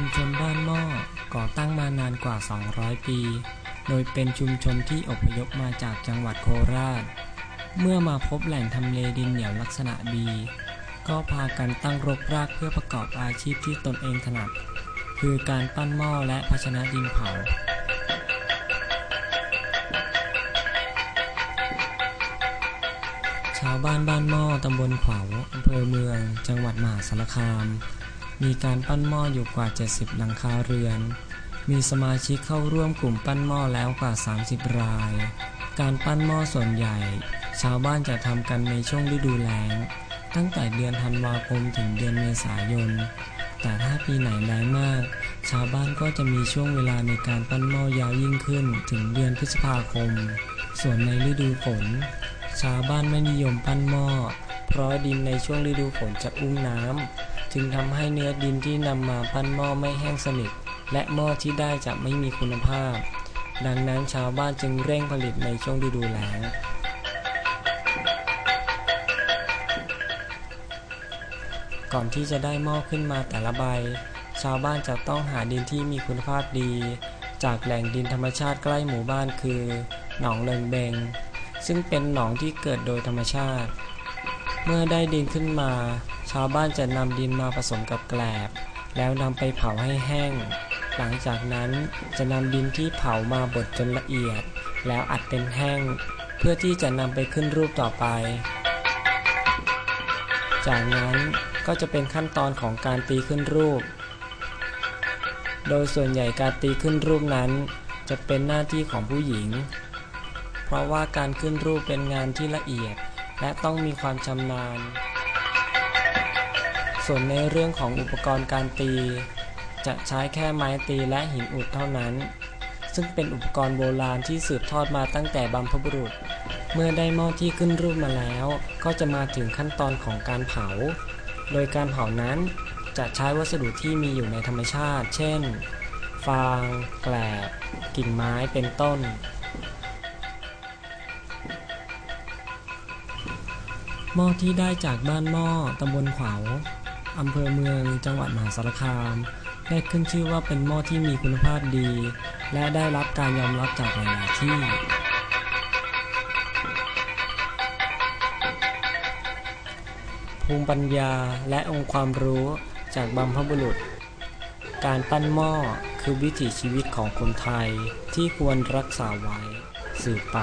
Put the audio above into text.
ชุมชนบ้านหม้อกว่า 200 ปี โดยเป็นชุมชนที่อพยพมาจากจังหวัดโคราช เมื่อมาพบแหล่งทำเลดินเหนียวลักษณะดี ก็พากันตั้งรกรากเพื่อประกอบอาชีพที่ตนเองถนัด คือการปั้นหม้อและภาชนะดินเผาชาวบ้านบ้านหม้อตำบลขวาวอำเภอเมือง จังหวัดมหาสารคาม มีการปั้นหม้ออยู่กว่า 70 หลังคาเรือน มีสมาชิกเข้าร่วมกลุ่มปั้นหม้อแล้วกว่า 30 ราย การปั้นหม้อส่วนใหญ่ ชาวบ้านจะทำกันในช่วงฤดูแล้ง ตั้งแต่เดือนธันวาคมถึงเดือนเมษายน แต่ถ้าปีไหนแล้งมาก ชาวบ้านก็จะมีช่วงเวลาในการปั้นหม้อยาวยิ่งขึ้นถึงเดือนพฤษภาคม ส่วนในฤดูฝน ชาวบ้านไม่นิยมปั้นหม้อ เพราะดินในช่วงฤดูฝนจะอุ้มน้ำ จึงทำให้เนื้อดินที่นำมาปั้นหม้อไม่แห้งสนิท และหม้อที่ได้จะไม่มีคุณภาพ ดังนั้นชาวบ้านจึงเร่งผลิตในช่วงฤดูแล้งก่อนที่จะได้หม้อขึ้นมาแต่ละใบ ชาวบ้านจะต้องหาดินที่มีคุณภาพดี จากแหล่งดินธรรมชาติใกล้หมู่บ้านคือ หนองเลิงเบง ซึ่งเป็นหนองที่เกิดโดยธรรมชาติ เมื่อได้ดินขึ้นมา ชาวบ้านจะนำดินมาผสมกับแกลบ แล้วนำไปเผาให้แห้ง หลังจากนั้นจะนำดินที่เผามาบดจนละเอียด แล้วอัดเป็นแห้ง เพื่อที่จะนำไปขึ้นรูปต่อไป จากนั้นก็จะเป็นขั้นตอนของการตีขึ้นรูป โดยส่วนใหญ่การตีขึ้นรูปนั้น จะเป็นหน้าที่ของผู้หญิง เพราะว่าการขึ้นรูปเป็นงานที่ละเอียด และต้องมีความชำนาญ ส่วนในเรื่องของอุปกรณ์การตี จะใช้แค่ไม้ตีและหินอุดเท่านั้น ซึ่งเป็นอุปกรณ์โบราณที่สืบทอดมาตั้งแต่บรรพบุรุษ เมื่อได้หม้อที่ขึ้นรูปมาแล้ว ก็จะมาถึงขั้นตอนของการเผา โดยการเผานั้นจะใช้วัสดุที่มีอยู่ในธรรมชาติ เช่น ฟาง แกลบ กิ่งไม้ เป็นต้น หม้อที่ได้จากบ้านหม้อตำบลขวาวอำเภอเมือง จังหวัดมหาสารคาม ได้ขึ้นชื่อว่าเป็นหม้อที่มีคุณภาพดี และได้รับการยอมรับจากหลายๆที่ ภูมิปัญญาและองค์ความรู้จากบรรพบุรุษ การปั้นหม้อคือวิถีชีวิตของคนไทยที่ควรรักษาไว้สืบไป